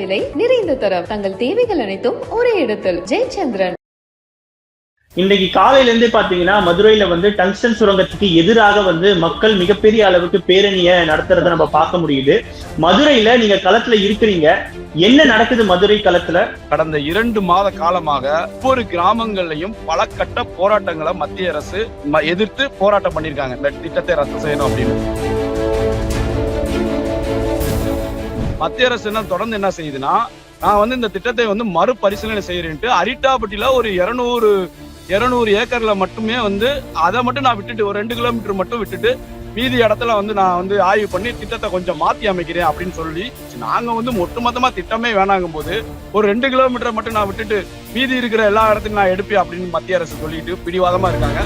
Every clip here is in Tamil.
விலை நிறைந்த தரம். தங்கள் தேவைகள் அனைத்தும் ஒரே இடத்தில். ஜெயச்சந்திரன். இன்னைக்கு காலையில இருந்தே பாத்தீங்கன்னா மதுரையில வந்து டங்ஸ்டன் சுரங்கத்துக்கு எதிராக வந்து மக்கள் மிகப்பெரிய அளவுக்கு பேரணியை நடத்துறத நம்ம பார்க்க முடியுது. மதுரையில நீங்க களத்துல இருக்கிறீங்க. என்ன நடக்குது மதுரை களத்துல? கடந்த இரண்டு மாத காலமாக ஒவ்வொரு கிராமங்கள்லயும் பல கட்ட போராட்டங்களை மத்திய அரசு எதிர்த்து போராட்டம் பண்ணிருக்காங்க இந்த திட்டத்தை ரத்து செய்யணும் அப்படின்னு. மத்திய அரசு என்ன தொடர்ந்து என்ன செய்யுதுன்னா நான் வந்து இந்த திட்டத்தை வந்து மறுபரிசீலனை செய்யறேன்ட்டு அரிட்டாப்பட்டியில ஒரு இருநூறு இருநூறு ஏக்கர்ல மட்டுமே வந்து அதை மட்டும் நான் விட்டுட்டு ஒரு ரெண்டு கிலோமீட்டர் மட்டும் விட்டுட்டு மீதி இடத்துல வந்து நான் வந்து ஆய்வு பண்ணி திட்டத்தை கொஞ்சம் மாத்தி அமைக்கிறேன் அப்படின்னு சொல்லி நாங்க வந்து ஒட்டுமொத்தமா திட்டமே வேணாங்கும் போது ஒரு ரெண்டு கிலோமீட்டரை மட்டும் நான் விட்டுட்டு மீதி இருக்கிற எல்லா இடத்துக்கும் நான் எடுப்பேன் அப்படின்னு மத்திய அரசு சொல்லிட்டு பிடிவாதமா இருக்காங்க.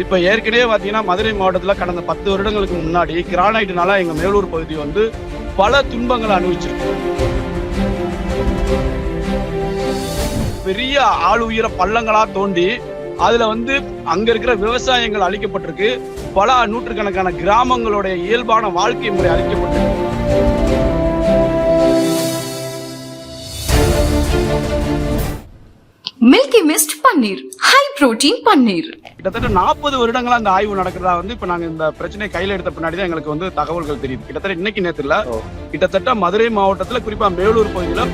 இப்ப ஏற்கனவே பாத்தீங்கன்னா மதுரை மாவட்டத்துல கடந்த பத்து வருடங்களுக்கு முன்னாடி கிரானைட்னால எங்க மேலூர் பகுதி வந்து பல துன்பங்களை அனுபவிச்சிருக்கு. பெரிய ஆளுயிர பள்ளங்களாக பள்ளங்களா தோண்டி அதுல வந்து அங்க இருக்கிற விவசாயங்கள் அழிக்கப்பட்டிருக்கு. பல நூற்றுக்கணக்கான கிராமங்களுடைய இயல்பான வாழ்க்கை முறை அழிக்கப்பட்டிருக்கு. Milky Mist paneer. High protein paneer. கிட்டத்தட்ட நாற்பது வருடங்களா அந்த ஆய்வு நடக்கிறதா வந்து இப்ப நாங்க இந்த பிரச்சனையை கையில எடுத்த பின்னாடி தான் எங்களுக்கு வந்து தகவல்கள் தெரியுது. கிட்டத்தட்ட இன்னைக்கு ஓ. கிட்டத்தட்ட மதுரை மாவட்டத்துல குறிப்பா மேலூர் பகுதியில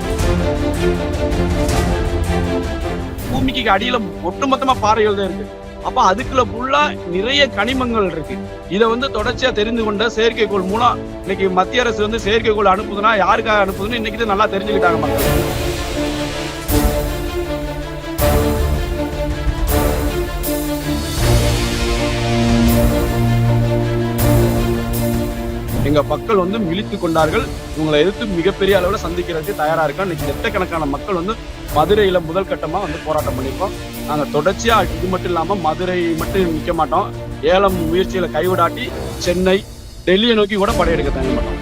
பூமிக்கு அடியில ஒட்டுமொத்தமா பாறைகள் தான் இருக்கு. அப்ப அதுக்குள்ள ஃபுல்லா நிறைய கனிமங்கள் இருக்கு. இத வந்து தொடர்ச்சியா தெரிந்து கொண்ட செயற்கைக்கோள் மூலம் இன்னைக்கு மத்திய அரசு வந்து செயற்கைக்கோள் அனுப்புதுன்னா யாருக்காக அனுப்புதுன்னு இன்னைக்கு நல்லா தெரிஞ்சுக்கிட்டாங்க மக்கள். எங்க மக்கள் வந்து விழித்து கொண்டார்கள். இவங்களை எதிர்த்து மிகப்பெரிய அளவில் சந்திக்கிறதுக்கு தயாரா இருக்கோம் இன்னைக்கு லட்சக்கணக்கான மக்கள் வந்து மதுரையில முதல் கட்டமா வந்து போராட்டம் பண்ணியிருக்கோம் நாங்க தொடர்ச்சியா இது மட்டும் இல்லாம மதுரை மட்டும் நிக்க மாட்டோம். ஏலம் முயற்சியில கைவிடாட்டி சென்னை டெல்லியை நோக்கி கூட படையெடுக்க தங்க மாட்டோம்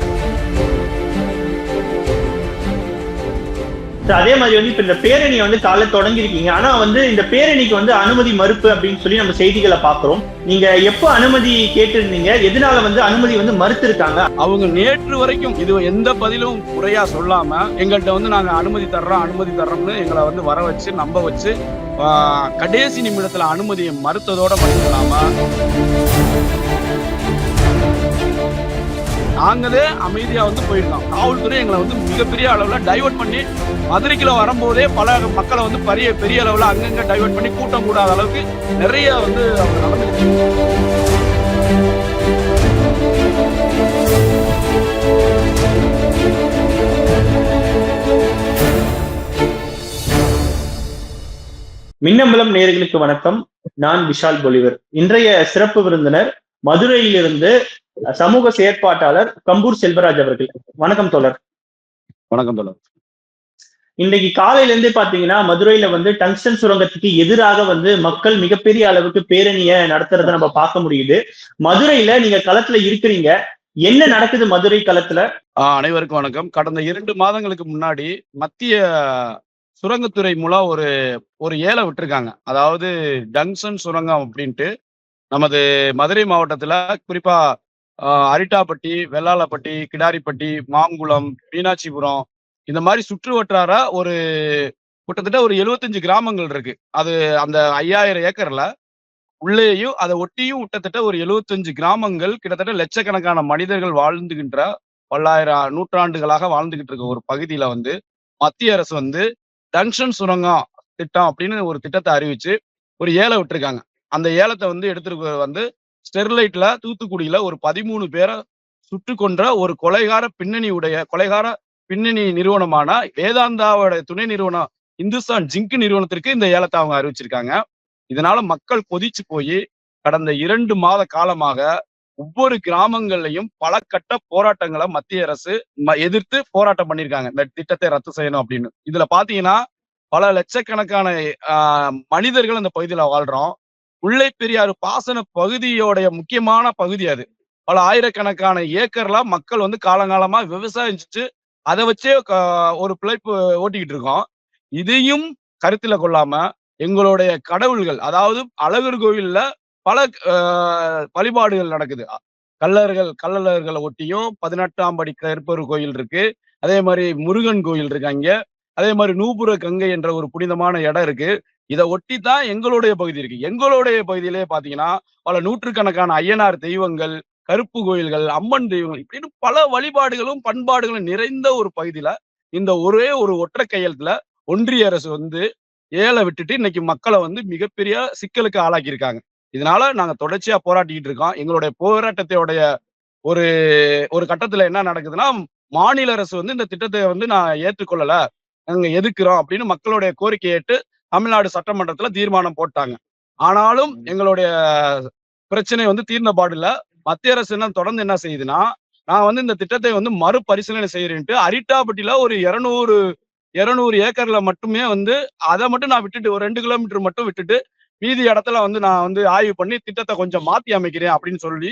அதே மாதிரி வந்து இப்ப இந்த பேரணியை வந்து காலைல தொடங்கி இருக்கீங்க ஆனா வந்து இந்த பேரணிக்கு வந்து அனுமதி மறுப்பு அப்படின்னு சொல்லி நம்ம செய்திகளை பாக்குறோம் நீங்க எப்போ அனுமதி கேட்டிருந்தீங்க? எதனால வந்து அனுமதி வந்து மறுத்திருக்காங்க? அவங்க நேற்று வரைக்கும் இது எந்த பதிலும் குறையா சொல்லாம எங்கள்கிட்ட வந்து நாங்க அனுமதி தர்றோம் அனுமதி தர்றோம்னு எங்களை வந்து வர வச்சு நம்ப வச்சு கடைசி நிமிடத்துல அனுமதியை மறுத்ததோட மட்டும் இல்லாம நாங்களே அமைதியா வந்து போயிருந்தோம் காவல்துறை எங்களை வந்து மிகப்பெரிய அளவுல டைவர்ட் பண்ணி மதுரைக்குள்ள வரும்போதே பல மக்களை வந்து பெரிய பெரிய அளவுல அங்கங்க டைவர்ட் பண்ணி கூட்டம் கூடாத அளவுக்கு நிறைய வந்து அவங்க மின்னம்பலம் நேர்களுக்கு வணக்கம். நான் விஷால் பொலிவர். இன்றைய சிறப்பு விருந்தினர் மதுரையிலிருந்து சமூக செயற்பாட்டாளர் கம்பூர் செல்வராஜ் அவர்கள். வணக்கம் தோழர். வணக்கம் தோழர். இன்னைக்கு காலையில இருந்தே பாத்தீங்கன்னா மதுரையில வந்து டங்ஸ்டன் சுரங்கத்துக்கு எதிராக வந்து மக்கள் மிகப்பெரிய அளவுக்கு பேரணியை நடத்துறத நம்ம பார்க்க முடியுது. மதுரையில நீங்க களத்துல இருக்கிறீங்க. என்ன நடக்குது மதுரை களத்துல? அனைவருக்கும் வணக்கம். கடந்த இரண்டு மாதங்களுக்கு முன்னாடி மத்திய சுரங்கத்துறை மூலம் ஒரு ஒரு ஏலம் விட்டிருக்காங்க. அதாவது டங்ஷன் சுரங்கம் அப்படின்ட்டு நமது மதுரை மாவட்டத்துல குறிப்பா அரிட்டாப்பட்டி வெள்ளாளப்பட்டி கிடாரிப்பட்டி மாங்குளம் மீனாட்சிபுரம் இந்த மாதிரி சுற்று வட்டார ஒரு கிட்டத்தட்ட ஒரு 75 கிராமங்கள் இருக்கு. அது அந்த ஐயாயிரம் ஏக்கர்ல உள்ளேயும் அதை ஒட்டியும் கிட்டத்தட்ட ஒரு 75 கிராமங்கள் கிட்டத்தட்ட லட்சக்கணக்கான மனிதர்கள் வாழ்ந்துகின்ற பல்லாயிரம் நூற்றாண்டுகளாக வாழ்ந்துகிட்டு இருக்க ஒரு பகுதியில வந்து மத்திய அரசு வந்து டங்ஷன் சுரங்கம் திட்டம் அப்படின்னு ஒரு திட்டத்தை அறிவிச்சு ஒரு ஏலம் விட்டுருக்காங்க. அந்த ஏலத்தை வந்து எடுத்துட்டு வந்து ஸ்டெர்லைட்ல தூத்துக்குடியில ஒரு பதிமூணு பேரை சுட்டு கொன்ற ஒரு கொலைகார பின்னணி உடைய கொலைகார பின்னணி நிறுவனமான வேதாந்தாவோட துணை நிறுவனம் இந்துஸ்தான் ஜிங்க் நிறுவனத்திற்கு இந்த ஏலத்தை அவங்க அறிவிச்சிருக்காங்க. இதனால மக்கள் கொதிச்சு போய் கடந்த இரண்டு மாத காலமாக ஒவ்வொரு கிராமங்கள்லையும் பல கட்ட போராட்டங்களை மத்திய அரசு ம- எதிர்த்து போராட்டம் பண்ணியிருக்காங்க. இந்த திட்டத்தை ரத்து செய்யணும் அப்படின்னு. இதுல பாத்தீங்கன்னா பல லட்சக்கணக்கான ஆஹ், மனிதர்கள் அந்த பகுதியில வாழ்றோம். முல்லை பெரியாறு பாசன பகுதியோடைய முக்கியமான பகுதி அது. பல ஆயிரக்கணக்கான ஏக்கர்ல மக்கள் வந்து காலங்காலமா விவசாயம் செஞ்சு அதை வச்சே ஒரு பிழைப்பு ஓட்டிக்கிட்டு இருக்கோம். இதையும் கருத்துல கொள்ளாம எங்களுடைய கடவுள்கள் அதாவது அழகர் கோவில்ல பல ஆஹ், வழிபாடுகள் நடக்குது. கல்லர்கள் கல்லர்களை ஒட்டியும் பதினெட்டாம் படி கருப்பர் கோயில் இருக்கு. அதே மாதிரி முருகன் கோயில் இருக்கு அங்க. அதே மாதிரி நூபுர கங்கை என்ற ஒரு புனிதமான இடம் இருக்கு. இதை ஒட்டி தான் எங்களுடைய பகுதி இருக்கு. எங்களுடைய பகுதியிலே பாத்தீங்கன்னா பல நூற்றுக்கணக்கான ஐயனார் தெய்வங்கள் கருப்பு கோயில்கள் அம்மன் தெய்வங்கள் இப்படின்னு பல வழிபாடுகளும் பண்பாடுகளும் நிறைந்த ஒரு பகுதியில இந்த ஒரே ஒரு ஒற்றை கையெழுத்துல ஒன்றிய அரசு வந்து ஏழை விட்டுட்டு இன்னைக்கு மக்களை வந்து மிகப்பெரிய சிக்கலுக்கு ஆளாக்கியிருக்காங்க. இதனால நாங்க தொடர்ச்சியா போராட்டிக்கிட்டு இருக்கோம். எங்களுடைய போராட்டத்தையுடைய ஒரு ஒரு கட்டத்துல என்ன நடக்குதுன்னா மாநில அரசு வந்து இந்த திட்டத்தை வந்து நான் ஏற்றுக்கொள்ளல. நாங்க எதிர்க்கிறோம் அப்படின்னு மக்களுடைய கோரிக்கை ஏற்று தமிழ்நாடு சட்டமன்றத்துல தீர்மானம் போட்டாங்க. ஆனாலும் எங்களுடைய பிரச்சனை வந்து தீர்ந்த பாடில்ல. மத்திய அரசு என்ன தொடர்ந்து என்ன செய்யுதுன்னா நான் வந்து இந்த திட்டத்தை வந்து மறுபரிசீலனை செய்யறேன்ட்டு அரிட்டாப்பட்டியில ஒரு இருநூறு இருநூறு ஏக்கர்ல மட்டுமே வந்து அதை மட்டும் நான் விட்டுட்டு ஒரு ரெண்டு கிலோமீட்டர் மட்டும் விட்டுட்டு மீதி இடத்துல வந்து நான் வந்து ஆய்வு பண்ணி திட்டத்தை கொஞ்சம் மாத்தி அமைக்கிறேன் அப்படின்னு சொல்லி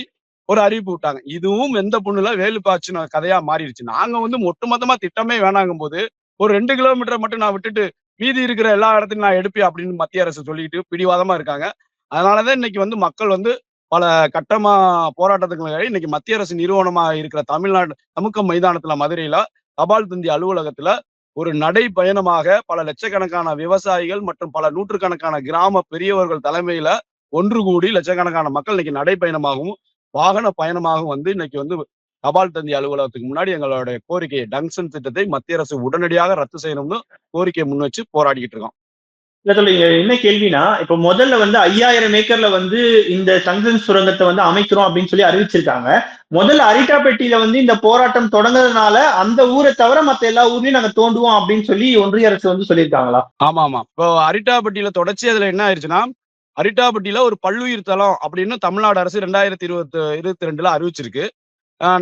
ஒரு அறிவிப்பு விட்டாங்க. இதுவும் எந்த பொண்ணுல வேலு பாய்ச்சின கதையா மாறிடுச்சு. நாங்க வந்து ஒட்டுமொத்தமா திட்டமே வேணாங்கும் போது ஒரு ரெண்டு கிலோமீட்டர் மட்டும் நான் விட்டுட்டு மீதி இருக்கிற எல்லா இடத்தையும் நான் எடுப்பேன் அப்படின்னு மத்திய அரசு சொல்லிட்டு பிடிவாதமா இருக்காங்க. அதனாலதான் இன்னைக்கு வந்து மக்கள் வந்து பல கட்டமா போராட்டத்துக்கு இன்னைக்கு மத்திய அரசு நிறுவனமா இருக்கிற தமிழ்நாடு சமுக்க மைதானத்துல மதுரையில தபால் தந்தி அலுவலகத்துல ஒரு நடை பயணமாக பல லட்சக்கணக்கான விவசாயிகள் மற்றும் பல நூற்றுக்கணக்கான கிராம பெரியவர்கள் தலைமையில ஒன்று கூடி லட்சக்கணக்கான மக்கள் இன்னைக்கு நடைப்பயணமாகவும் வாகன பயணமாகவும் வந்து இன்னைக்கு வந்து தபால் தந்தி அலுவலகத்துக்கு முன்னாடி எங்களுடைய கோரிக்கையை டங்ஷன் திட்டத்தை மத்திய அரசு உடனடியாக ரத்து செய்யணும்னு கோரிக்கையை முன் வச்சு போராடிக்கிட்டு இருக்கோம். என்ன கேள்வினா இப்ப முதல்ல வந்து ஐயாயிரம் ஏக்கர்ல வந்து இந்த டங்ஸ்டன் சுரங்கத்தை வந்து அமைக்கிறோம் அப்படின்னு சொல்லி அறிவிச்சிருக்காங்க. முதல்ல அரிட்டாப்பட்டியில வந்து இந்த போராட்டம் தொடங்குறதுனால அந்த ஊரை தவிர மத்த எல்லா ஊர்லயும் நாங்க தோண்டுவோம் அப்படின்னு சொல்லி ஒன்றிய அரசு வந்து சொல்லியிருக்காங்களா? ஆமா ஆமா இப்போ அரிட்டாப்பட்டியில தொடர்ச்சி அதுல என்ன ஆயிடுச்சுன்னா அரிட்டாப்பட்டியில ஒரு பல்லுயிர் தலம் அப்படின்னு தமிழ்நாடு அரசு ரெண்டாயிரத்தி இருபத்தி இருபத்தி ரெண்டுல அறிவிச்சிருக்கு.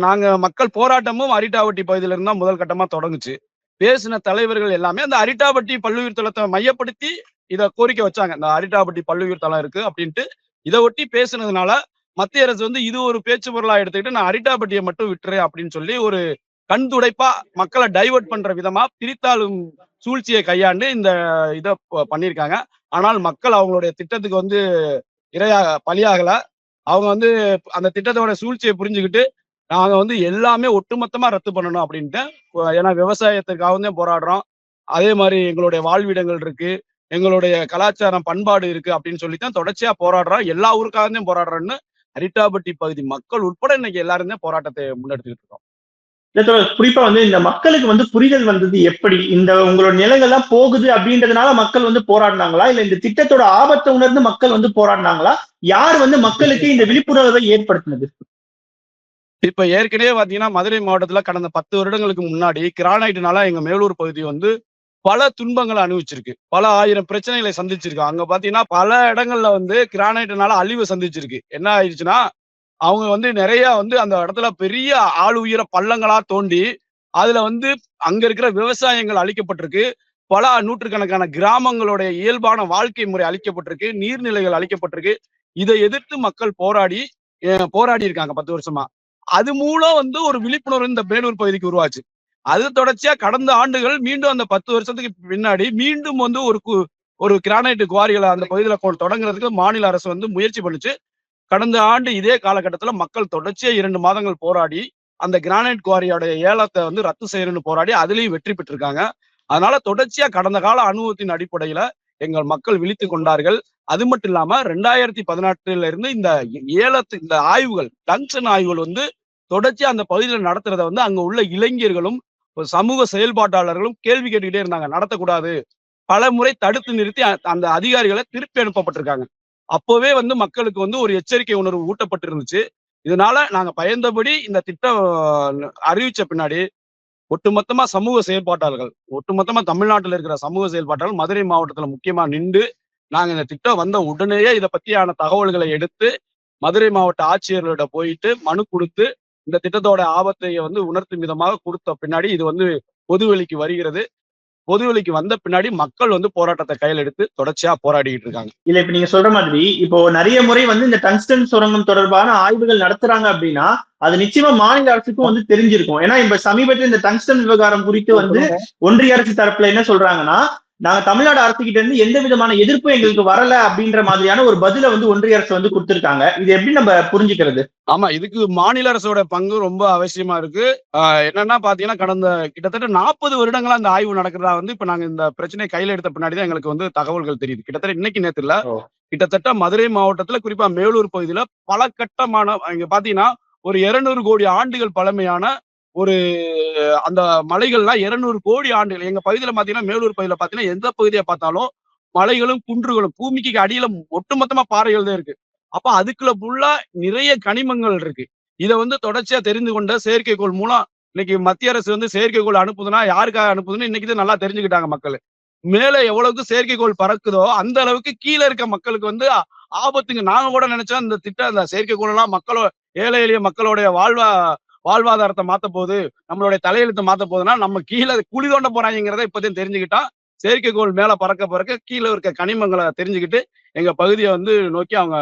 நாங்க மக்கள் போராட்டமும் அரிட்டாவட்டி பகுதியில இருந்தா முதல் கட்டமா தொடங்குச்சு. பேசின தலைவர்கள் எல்லாமே அந்த அரிட்டாபட்டி பல்லுயிர் தலத்தை மையப்படுத்தி இதை கோரிக்கை வச்சாங்க. இந்த அரிட்டாபட்டி பல்லுயிர் தலம் இருக்கு அப்படின்ட்டு இதை ஒட்டி பேசுனதுனால மத்திய அரசு வந்து இது ஒரு பேச்சு பொருளா எடுத்துக்கிட்டு நான் அரிட்டாபட்டியை மட்டும் விட்டுறேன் அப்படின்னு சொல்லி ஒரு கண் துடைப்பா மக்களை டைவர்ட் பண்ற விதமா பிரித்தாளும் சூழ்ச்சியை கையாண்டு இந்த இதை பண்ணியிருக்காங்க. ஆனால் மக்கள் அவங்களுடைய திட்டத்துக்கு வந்து இரையா பலியாகல. அவங்க வந்து அந்த திட்டத்தோட சூழ்ச்சியை புரிஞ்சுக்கிட்டு நாங்க வந்து எல்லாமே ஒட்டுமொத்தமா ரத்து பண்ணணும் அப்படின்ட்டு ஏன்னா விவசாயத்துக்காக தான் போராடுறோம். அதே மாதிரி எங்களுடைய வாழ்விடங்கள் இருக்கு எங்களுடைய கலாச்சாரம் பண்பாடு இருக்கு அப்படின்னு சொல்லி தான் தொடர்ச்சியா போராடுறோம். எல்லா ஊருக்காக போராடுறோம்னு அரிட்டாபட்டி பகுதி மக்கள் உட்பட இன்னைக்கு எல்லாரும் தான் போராட்டத்தை முன்னெடுத்துக்கிட்டு இருக்கோம். குறிப்பா வந்து இந்த மக்களுக்கு வந்து புரிதல் வந்தது எப்படி? இந்த உங்களோட நிலங்கள்லாம் போகுது அப்படின்றதுனால மக்கள் வந்து போராடினாங்களா? இல்ல இந்த திட்டத்தோட ஆபத்தை உணர்ந்து மக்கள் வந்து போராடினாங்களா? யார் வந்து மக்களுக்கு இந்த விழிப்புணர்வை ஏற்படுத்தினது? இப்ப ஏற்கனவே பாத்தீங்கன்னா மதுரை மாவட்டத்துல கடந்த பத்து வருடங்களுக்கு முன்னாடி கிரானைட்னால எங்க மேலூர் பகுதி வந்து பல துன்பங்களை அனுபவிச்சிருக்கு. பல ஆயிரம் பிரச்சனைகளை சந்திச்சிருக்கு. அங்க பாத்தீங்கன்னா பல இடங்கள்ல வந்து கிரானைட்னால அழிவு சந்திச்சிருக்கு. என்ன ஆயிடுச்சுன்னா அவங்க வந்து நிறைய வந்து அந்த இடத்துல பெரிய ஆள் உயிர பள்ளங்களா தோண்டி அதுல வந்து அங்க இருக்கிற விவசாயங்கள் அழிக்கப்பட்டிருக்கு. பல நூற்றுக்கணக்கான கிராமங்களுடைய இயல்பான வாழ்க்கை முறை அழிக்கப்பட்டிருக்கு. நீர்நிலைகள் அழிக்கப்பட்டிருக்கு. இதை எதிர்த்து மக்கள் போராடி போராடி இருக்காங்க பத்து வருஷமா. அது மூலம் வந்து ஒரு விழிப்புணர்வு இந்த பேலூர் பகுதிக்கு உருவாச்சு. அது தொடர்ச்சியா கடந்த ஆண்டுகள் மீண்டும் அந்த பத்து வருஷத்துக்கு பின்னாடி மீண்டும் வந்து ஒரு கு- ஒரு கிரானைட் குவாரிகளை அந்த பகுதியில் தொடங்குறதுக்கு மாநில அரசு வந்து முயற்சி பண்ணுச்சு. கடந்த ஆண்டு இதே காலகட்டத்தில் மக்கள் தொடர்ச்சியா இரண்டு மாதங்கள் போராடி அந்த கிரானைட் குவாரியோடைய ஏலத்தை வந்து ரத்து செய்யணும்னு போராடி அதுலயும் வெற்றி பெற்றிருக்காங்க. அதனால தொடர்ச்சியா கடந்த கால அனுபவத்தின் அடிப்படையில எங்கள் மக்கள் விழித்து கொண்டார்கள். அது மட்டும் இல்லாம ரெண்டாயிரத்தி பதினெட்டுல இருந்து இந்த ஏலத்து இந்த ஆய்வுகள் டங்ஷன் ஆய்வுகள் வந்து தொடர்ச்சி அந்த பகுதியில் நடத்துறத வந்து அங்க உள்ள இளைஞர்களும் ஒரு சமூக செயல்பாட்டாளர்களும் கேள்வி கேட்டுக்கிட்டே இருந்தாங்க. நடத்தக்கூடாது. பல முறை தடுத்து நிறுத்தி அ- அந்த அதிகாரிகளை திருப்பி அனுப்பப்பட்டிருக்காங்க. அப்போவே வந்து மக்களுக்கு வந்து ஒரு எச்சரிக்கை உணர்வு ஊட்டப்பட்டு இருந்துச்சு இதனால நாங்க பயந்தபடி இந்த திட்டம் அறிவிச்ச பின்னாடி ஒட்டுமொத்தமா சமூக செயல்பாட்டாளர்கள் ஒட்டுமொத்தமா தமிழ்நாட்டில் இருக்கிற சமூக செயல்பாட்டாளர்கள் மதுரை மாவட்டத்துல முக்கியமா நின்று நாங்க இந்த திட்டம் வந்த உடனேயே இதை பத்தியான தகவல்களை எடுத்து மதுரை மாவட்ட ஆட்சியர்களோட போயிட்டு மனு கொடுத்து இந்த திட்டத்தோட ஆபத்தை வந்து உணர்த்தும் விதமாக கொடுத்த பின்னாடி இது வந்து பொதுவெளிக்கு வருகிறது. பொதுவெளிக்கு வந்த பின்னாடி மக்கள் வந்து போராட்டத்தை கையில் எடுத்து தொடர்ச்சியா போராடிட்டு இருக்காங்க. இல்ல இப்ப நீங்க சொல்ற மாதிரி இப்போ நிறைய முறை வந்து இந்த டங்ஸ்டன் சுரங்கம் தொடர்பான ஆய்வுகள் நடத்துறாங்க அப்படின்னா அது நிச்சயமா மாநில அரசுக்கும் வந்து தெரிஞ்சிருக்கும். ஏன்னா இப்ப சமீபத்தில் இந்த டங்ஸ்டன் விவகாரம் குறித்து வந்து ஒன்றிய அரசு தரப்புல என்ன சொல்றாங்கன்னா நாங்க தமிழ்நாடு அரசு கிட்ட இருந்து எந்த விதமான எதிர்ப்பும் எங்களுக்கு வரல அப்படின்ற மாதிரியான ஒரு பதில வந்து ஒன்றிய அரசு வந்து கொடுத்திருக்காங்க. இது எப்படி நம்ம புரிஞ்சுக்கிறது? ஆமா இதுக்கு மாநில அரசோட பங்கு ரொம்ப அவசியமா இருக்கு. என்னன்னா பாத்தீங்கன்னா கடந்த கிட்டத்தட்ட நாற்பது வருடங்களா அந்த ஆய்வு நடக்கிறதா வந்து இப்ப நாங்க இந்த பிரச்சனையை கையில எடுத்த பின்னாடி தான் எங்களுக்கு வந்து தகவல்கள் தெரியுது. கிட்டத்தட்ட இன்னைக்கு நேத்து இல்ல. கிட்டத்தட்ட மதுரை மாவட்டத்துல குறிப்பா மேலூர் பகுதியில பல கட்டமான இங்க பாத்தீங்கன்னா ஒரு 200 கோடி ஆண்டுகள் பழமையான ஒரு அந்த மலைகள்லாம் 200 கோடி ஆண்டுகள். எங்க பகுதியில பாத்தீங்கன்னா மேலூர் பகுதியில பாத்தீங்கன்னா எந்த பகுதியை பார்த்தாலும் மலைகளும் குன்றுகளும் பூமிக்கு அடியில ஒட்டுமொத்தமா பாறைகள் தான் இருக்கு. அப்ப அதுக்குள்ள ஃபுல்லா நிறைய கனிமங்கள் இருக்கு. இதை வந்து தொடர்ச்சியா தெரிந்து கொண்ட செயற்கைக்கோள் மூலம் இன்னைக்கு மத்திய அரசு வந்து செயற்கைக்கோள் அனுப்புதுன்னா யாருக்காக அனுப்புதுன்னு இன்னைக்கு நல்லா தெரிஞ்சுக்கிட்டாங்க மக்கள். மேல எவ்வளவுக்கு செயற்கைக்கோள் பறக்குதோ அந்த அளவுக்கு கீழே இருக்க மக்களுக்கு வந்து ஆபத்துங்க. நாங்க கூட நினைச்சோம் இந்த திட்டம் அந்த செயற்கைக்கோள் எல்லாம் மக்களோ ஏழை எளிய மக்களுடைய வாழ்வா வாழ்வாதாரத்தை மாத்த போகுது நம்மளுடைய தலையெழுத்தை மாத்த போகுதுன்னா நம்ம கீழே குழி தோண்ட போறாங்கிறத இப்போதையும் தெரிஞ்சுக்கிட்டா செயற்கைக்கோள் மேல பறக்க பறக்க கீழே இருக்க கனிமங்களை தெரிஞ்சுக்கிட்டு எங்க பகுதியை வந்து நோக்கி அவங்க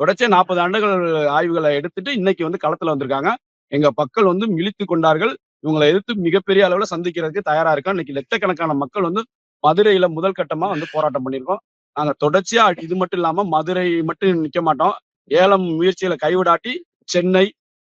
தொடர்ச்சி நாற்பது ஆண்டுகள் ஆய்வுகளை எடுத்துட்டு இன்னைக்கு வந்து களத்துல வந்திருக்காங்க. எங்க மக்கள் வந்து மிழித்து கொண்டார்கள். இவங்களை எதிர்த்து மிகப்பெரிய அளவுல சந்திக்கிறதுக்கு தயாரா இருக்கோம் இன்னைக்கு லட்சக்கணக்கான மக்கள் வந்து மதுரையில முதல் கட்டமா வந்து போராட்டம் பண்ணியிருக்கோம். நாங்க தொடர்ச்சியா இது மட்டும் இல்லாம மதுரை மட்டும் நிக்க மாட்டோம். ஏலம் முயற்சியில கைவிடாட்டி சென்னை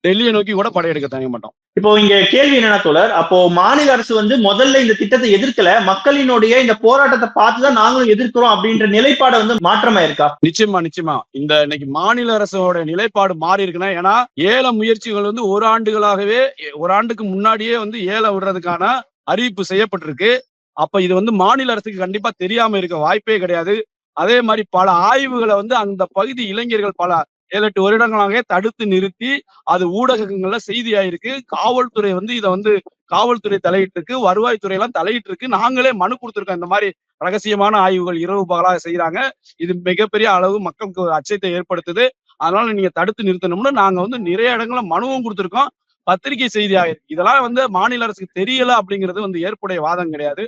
டெல்லியை நோக்கி கூட படையெடுக்க தயங்க மாட்டோம் இப்போ இங்க கேள்வி என்னன்னா தோழர் அப்போ மாநில அரசு வந்து முதல்ல இந்த திட்டத்தை எதிர்க்கல மக்களினுடைய இந்த போராட்டத்தை பார்த்துதான் நாங்களும் எதிர்க்கிறோம் அப்படின்ற நிலைப்பாடை வந்து மாற்றமா இருக்கா நிச்சயமா நிச்சயமா. இந்த இன்னைக்கு மாநில அரசோட நிலைப்பாடு மாறி இருக்குன்னா ஏன்னா ஏல முயற்சிகள் வந்து ஒரு ஆண்டுகளாகவே ஒரு ஆண்டுக்கு முன்னாடியே வந்து ஏலம் விடுறதுக்கான அறிவிப்பு செய்யப்பட்டிருக்கு. அப்ப இது வந்து மாநில அரசுக்கு கண்டிப்பா தெரியாம இருக்க வாய்ப்பே கிடையாது. அதே மாதிரி பல ஆய்வுகளை வந்து அந்த பகுதி இளைஞர்கள் பல ஏழு எட்டு வருடங்களாகவே தடுத்து நிறுத்தி அது ஊடகங்கள்ல செய்தியாயிருக்கு. காவல்துறை வந்து இதை வந்து காவல்துறை தலையிட்டு இருக்கு வருவாய்த்துறை எல்லாம் தலையிட்டு இருக்கு நாங்களே மனு கொடுத்துருக்கோம். இந்த மாதிரி ரகசியமான ஆய்வுகள் இரவு பகலாக செய்யறாங்க இது மிகப்பெரிய அளவு மக்களுக்கு அச்சத்தை ஏற்படுத்துது. அதனால நீங்க தடுத்து நிறுத்தணும்னு நாங்க வந்து நிறைய இடங்கள்ல மனுவும் கொடுத்துருக்கோம். பத்திரிகை செய்தியாக இருக்கு இதெல்லாம் வந்து மாநில அரசுக்கு தெரியல அப்படிங்கிறது வந்து ஏற்புடைய வாதம் கிடையாது.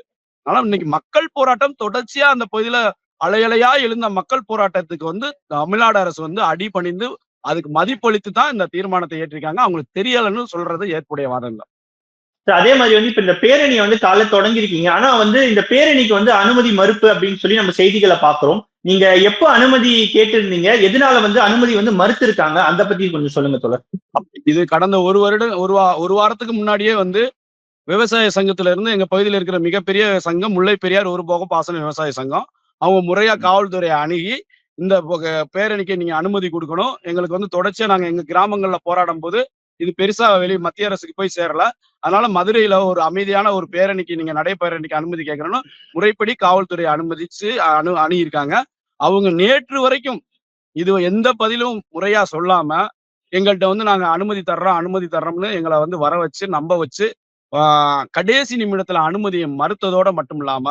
அதனால இன்னைக்கு மக்கள் போராட்டம் தொடர்ச்சியா அந்த பகுதியில அலையலையா எழுந்த மக்கள் போராட்டத்துக்கு வந்து தமிழ்நாடு அரசு வந்து அடி பணிந்து அதுக்கு மதிப்பளித்து தான் இந்த தீர்மானத்தை ஏற்றிருக்காங்க. அவங்களுக்கு தெரியலன்னு சொல்றது ஏற்புடைய வாதம் தான் அதே மாதிரி வந்து இப்ப இந்த பேரணியை வந்து காலைல தொடங்கியிருக்கீங்க. ஆனா வந்து இந்த பேரணிக்கு வந்து அனுமதி மறுப்பு அப்படின்னு சொல்லி நம்ம செய்திகளை பாக்குறோம் நீங்க எப்போ அனுமதி கேட்டிருந்தீங்க? எதனால வந்து அனுமதி வந்து மறுத்து இருக்காங்க அந்த பத்தி கொஞ்சம் சொல்லுங்க தோழர். இது கடந்த ஒரு வருடம் ஒரு வா ஒரு வாரத்துக்கு முன்னாடியே வந்து விவசாய சங்கத்துல இருந்து எங்க பகுதியில் இருக்கிற மிகப்பெரிய சங்கம் முல்லை பெரியார் ஒரு போகம் பாசன விவசாய சங்கம். அவங்க முறையா காவல்துறையை அணுகி இந்த பேரணிக்கு நீங்க அனுமதி கொடுக்கணும். எங்களுக்கு வந்து தொடர்ச்சியா நாங்க எங்க கிராமங்கள்ல போராடும் போது இது பெருசா வெளி மத்திய அரசுக்கு போய் சேரல. அதனால மதுரையில ஒரு அமைதியான ஒரு பேரணிக்கு நீங்க நடைபேரணிக்கு அனுமதி கேட்கணும்னு முறைப்படி காவல்துறை அனுமதிச்சு அணு அணுகியிருக்காங்க. அவங்க நேற்று வரைக்கும் இது எந்த பதிலும் முறையா சொல்லாம எங்கள்கிட்ட வந்து நாங்க அனுமதி தர்றோம் அனுமதி தர்றோம்னு எங்களை வந்து வர வச்சு நம்ப வச்சு கடைசி நிமிடத்துல அனுமதியை மறுத்ததோட மட்டும் இல்லாம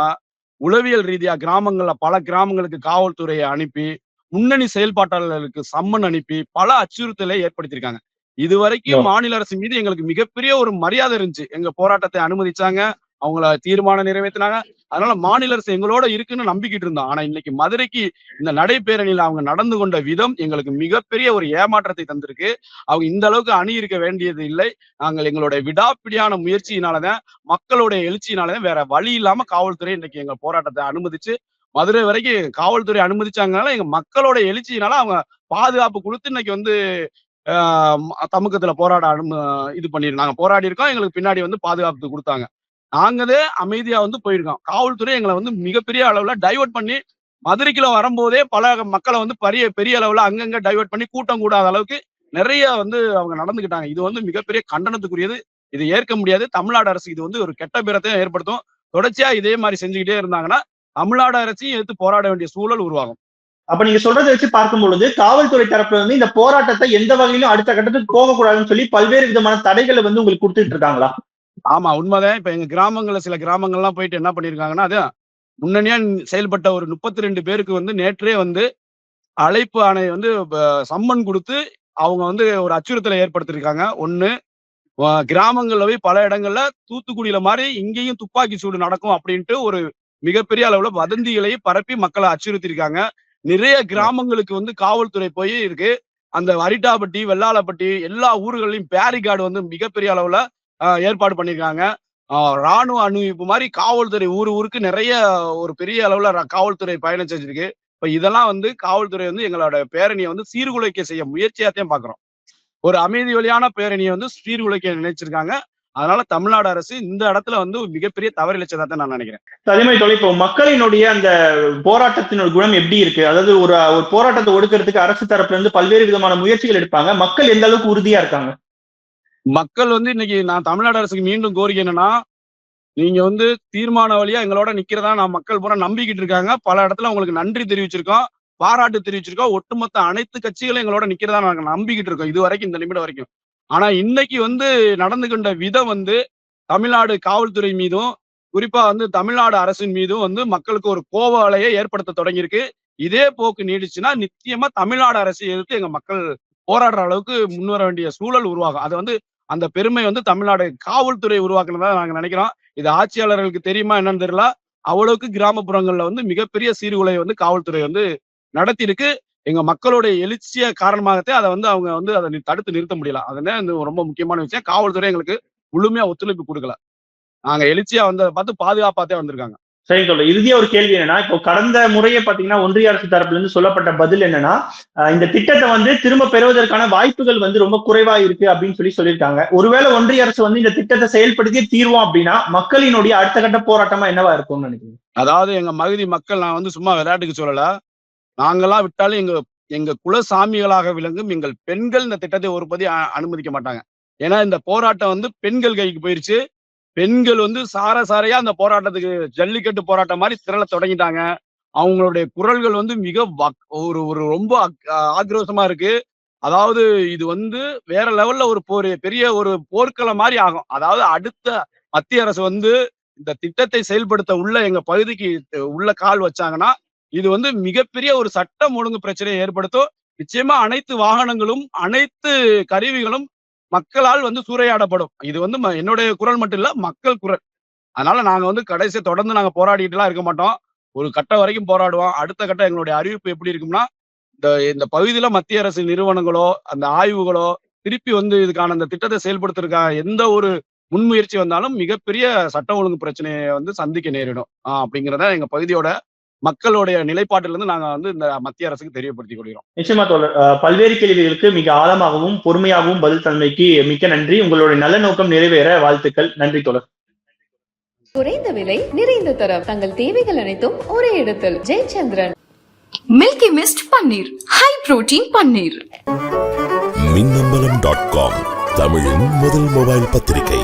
உளவியல் ரீதியா கிராமங்கள்ல பல கிராமங்களுக்கு காவல்துறையை அனுப்பி முன்னணி செயல்பாட்டாளர்களுக்கு சம்மன் அனுப்பி பல அச்சுறுத்தலை ஏற்படுத்தியிருக்காங்க. இது வரைக்கும் மாநில அரசு மீது எங்களுக்கு மிகப்பெரிய ஒரு மரியாதை இருந்துச்சு. எங்க போராட்டத்தை அனுமதிச்சாங்க. அவங்கள தீர்மானம் நிறைவேற்றினாங்க அதனால மாநில அரசு எங்களோட இருக்குன்னு நம்பிக்கிட்டு இருந்தோம் ஆனா இன்னைக்கு மதுரைக்கு இந்த நடைபேரணியில் அவங்க நடந்து கொண்ட விதம் எங்களுக்கு மிகப்பெரிய ஒரு ஏமாற்றத்தை தந்திருக்கு. அவங்க இந்த அளவுக்கு அணி இருக்க வேண்டியது இல்லை. நாங்கள் எங்களுடைய விடாப்பிடியான முயற்சியினாலதான் மக்களுடைய எழுச்சியினாலதான் வேற வழி இல்லாம காவல்துறை இன்னைக்கு எங்க போராட்டத்தை அனுமதிச்சு மதுரை வரைக்கும் காவல்துறை அனுமதிச்சாங்கனால எங்க மக்களோட எழுச்சியினால அவங்க பாதுகாப்பு கொடுத்து இன்னைக்கு வந்து தமுக்கத்துல போராட அனும இது பண்ணிருந்தாங்க போராடி இருக்கோம் எங்களுக்கு பின்னாடி வந்து பாதுகாப்பு கொடுத்தாங்க. நாங்கதே அமைதியா வந்து போயிருக்கோம். காவல்துறை எங்களை வந்து மிகப்பெரிய அளவுல டைவர்ட் பண்ணி மதுரைக்குள்ள வரும்போதே பல மக்களை வந்து பெரிய பெரிய அளவுல அங்கங்க டைவர்ட் பண்ணி கூட்டம் கூடாத அளவுக்கு நிறைய வந்து அவங்க நடந்துக்கிட்டாங்க. இது வந்து மிகப்பெரிய கண்டனத்துக்குரியது. இது ஏற்க முடியாது. தமிழ்நாடு அரசு இது வந்து ஒரு கெட்ட பேரத்தையும் ஏற்படுத்தும். தொடர்ச்சியா இதே மாதிரி செஞ்சுக்கிட்டே இருந்தாங்கன்னா தமிழ்நாடு அரசையும் எடுத்து போராட வேண்டிய சூழல் உருவாகும். அப்ப நீங்க சொல்றதை வச்சு பார்க்கும் பொழுது காவல்துறை தரப்புல வந்து இந்த போராட்டத்தை எந்த வகையிலும் அடுத்த கட்டத்துக்கு போகக்கூடாதுன்னு சொல்லி பல்வேறு விதமான தடைகளை வந்து உங்களுக்கு கொடுத்துட்டு இருக்காங்களா? ஆமா உண்மைதான். இப்ப எங்க கிராமங்கள்ல சில கிராமங்கள்லாம் போயிட்டு என்ன பண்ணிருக்காங்கன்னா அது முன்னணியா செயல்பட்ட ஒரு முப்பத்தி ரெண்டு பேருக்கு வந்து நேற்றே வந்து அழைப்பு ஆணை வந்து சம்மன் கொடுத்து அவங்க வந்து ஒரு அச்சுறுத்தலை ஏற்படுத்திருக்காங்க. ஒண்ணு கிராமங்கள்ல போய் பல இடங்கள்ல தூத்துக்குடியில மாதிரி இங்கேயும் துப்பாக்கி சூடு நடக்கும் அப்படின்ட்டு ஒரு மிகப்பெரிய அளவுல வதந்திகளை பரப்பி மக்களை அச்சுறுத்திருக்காங்க. நிறைய கிராமங்களுக்கு வந்து காவல்துறை போய் இருக்கு. அந்த அரிட்டாப்பட்டி வெள்ளாளப்பட்டி எல்லா ஊர்களையும் பேரிகார்டு வந்து மிகப்பெரிய அளவுல ஏற்பாடு பண்ணியிருக்காங்க ஆஹ் ராணுவ அணிவிப்பு மாதிரி காவல்துறை ஊர் ஊருக்கு நிறைய ஒரு பெரிய அளவுல காவல்துறை பயணம் செஞ்சிருக்கு. இப்ப இதெல்லாம் வந்து காவல்துறை வந்து எங்களோட பேரணியை வந்து சீர்குலைக்க செய்ய முயற்சியாத்தையும் பாக்குறோம். ஒரு அமைதி வழியான பேரணியை வந்து சீர்குலைக்க நினைச்சிருக்காங்க. அதனால தமிழ்நாடு அரசு இந்த இடத்துல வந்து ஒரு மிகப்பெரிய தவறிழைச்சதா நான் நினைக்கிறேன். அதே மாதிரி தொலை இப்போ மக்களினுடைய அந்த போராட்டத்தினோட குணம் எப்படி இருக்கு? அதாவது ஒரு ஒரு போராட்டத்தை ஒடுக்கிறதுக்கு அரசு தரப்புல இருந்து பல்வேறு விதமான முயற்சிகள் எடுப்பாங்க. மக்கள் எந்த அளவுக்கு உறுதியா இருக்காங்க? மக்கள் வந்து இன்னைக்கு நான் தமிழ்நாடு அரசுக்கு மீண்டும் கோரிக்கை என்னன்னா நீங்க வந்து தீர்மான வழியா எங்களோட நிக்கிறதா நான் மக்கள் பூரா நம்பிக்கிட்டு இருக்காங்க. பல இடத்துல உங்களுக்கு நன்றி தெரிவிச்சிருக்கோம். பாராட்டு தெரிவிச்சிருக்கோம். ஒட்டுமொத்த அனைத்து கட்சிகளும் எங்களோட நிக்கிறதா நாங்க நம்பிக்கிட்டு இருக்கோம். இது வரைக்கும் இந்த நிமிடம் வரைக்கும். ஆனா இன்னைக்கு வந்து நடந்து கொண்ட விதம் வந்து தமிழ்நாடு காவல்துறை மீதும் குறிப்பா வந்து தமிழ்நாடு அரசின் மீதும் வந்து மக்களுக்கு ஒரு கோப அலையை ஏற்படுத்த தொடங்கியிருக்கு. இதே போக்கு நீடிச்சுன்னா நிச்சயமா தமிழ்நாடு அரசை எதிர்த்து எங்க மக்கள் போராடுற அளவுக்கு முன்வர வேண்டிய சூழல் உருவாகும். அது வந்து அந்த பெருமை வந்து தமிழ்நாடு காவல்துறை உருவாக்குனதா நாங்க நினைக்கிறோம். இது ஆட்சியாளர்களுக்கு தெரியுமா என்னன்னு தெரியல. அவ்வளவுக்கு கிராமப்புறங்கள்ல வந்து மிகப்பெரிய சீர்குலையை வந்து காவல்துறை வந்து நடத்தியிருக்கு. எங்க மக்களுடைய எழுச்சிய காரணமாகத்தே அதை வந்து அவங்க வந்து அதை தடுத்து நிறுத்த முடியல. அதுதான் ரொம்ப முக்கியமான விஷயம். காவல்துறை எங்களுக்கு முழுமையா ஒத்துழைப்பு கொடுக்கல. நாங்க எழுச்சியா வந்ததை பார்த்து பாதுகாப்பாத்தே வந்திருக்காங்க. சரி தோழர் இறுதியா ஒரு கேள்வி என்னன்னா இப்போ கடந்த முறையே பாத்தீங்கன்னா ஒன்றிய அரசு தரப்புல இருந்து சொல்லப்பட்ட பதில் என்னன்னா இந்த திட்டத்தை வந்து திரும்ப பெறுவதற்கான வாய்ப்புகள் வந்து ரொம்ப குறைவா இருக்கு அப்படின்னு சொல்லி சொல்லியிருக்காங்க. ஒருவேளை ஒன்றிய அரசு வந்து இந்த திட்டத்தை செயல்படுத்தி தீர்வோம் அப்படின்னா மக்களினுடைய அடுத்த கட்ட போராட்டமா என்னவா இருக்கும்னு நினைக்கிறேன் அதாவது எங்க மகுதி மக்கள் நான் வந்து சும்மா விளையாட்டுக்கு சொல்லல. நாங்களாம் விட்டாலும் எங்க எங்க குலசாமிகளாக விளங்கும் எங்கள் பெண்கள் இந்த திட்டத்தை ஒரு பதி அனுமதிக்க மாட்டாங்க. ஏன்னா இந்த போராட்டம் வந்து பெண்கள் கைக்கு போயிருச்சு. பெண்கள் வந்து சார சாரையா அந்த போராட்டத்துக்கு ஜல்லிக்கட்டு போராட்டம் மாதிரி திரள தொடங்கிட்டாங்க. அவங்களுடைய குரல்கள் வந்து மிக வக்- ஒரு ஒரு ரொம்ப ஆக்ரோஷமா இருக்கு. அதாவது இது வந்து வேற லெவல்ல ஒரு போர் பெரிய ஒரு போர்க்களம் மாதிரி ஆகும். அதாவது அடுத்த மத்திய அரசு வந்து இந்த திட்டத்தை செயல்படுத்த உள்ள எங்க பகுதிக்கு உள்ள கால் வச்சாங்கன்னா இது வந்து மிகப்பெரிய ஒரு சட்டம் ஒழுங்கு பிரச்சனையை ஏற்படுத்தும். நிச்சயமா அனைத்து வாகனங்களும் அனைத்து கருவிகளும் மக்களால் வந்து சூறையாடப்படும். இது வந்து ம- என்னுடைய குரல் மட்டும் இல்ல மக்கள் குரல். அதனால நாங்க வந்து கடைசி தொடர்ந்து நாங்க போராடிட்டுலாம் இருக்க மாட்டோம். ஒரு கட்டம் வரைக்கும் போராடுவோம். அடுத்த கட்டம் எங்களுடைய அறிவிப்பு எப்படி இருக்கும்னா இந்த இந்த பகுதியில மத்திய அரசு நிறுவனங்களோ அந்த ஆய்வுகளோ திருப்பி வந்து இதுக்கான அந்த திட்டத்தை செயல்படுத்துறதுக்கான எந்த ஒரு முன்முயற்சி வந்தாலும் மிகப்பெரிய சட்ட ஒழுங்கு பிரச்சனையை வந்து சந்திக்க நேரிடும். அப்படிங்கிறத எங்க பகுதியோட மக்களுடைய நிலைப்பாட்டில இருந்து நாங்க வந்து இந்த மத்திய அரசுக்கு தெரியப்படுத்திக் கொள்கிறோம். நிச்சயமா தோழர். பல்வேறு கேள்விகளுக்கு மிக ஆழமாகவும் பொறுமையாகவும் பதில் தன்மைக்கு மிக்க நன்றி. உங்களுடைய நல்ல நோக்கம் நிறைவேற வாழ்த்துக்கள். நன்றி தோழர். குறைந்த விலை நிறைந்த தரம். தங்கள் தேவைகள் அனைத்தும் ஒரே இடத்தில். Jayachandran. Milky Mist paneer high protein paneer Minnambalam dot com தமிழின் முதல் மொபைல் பத்திரிகை.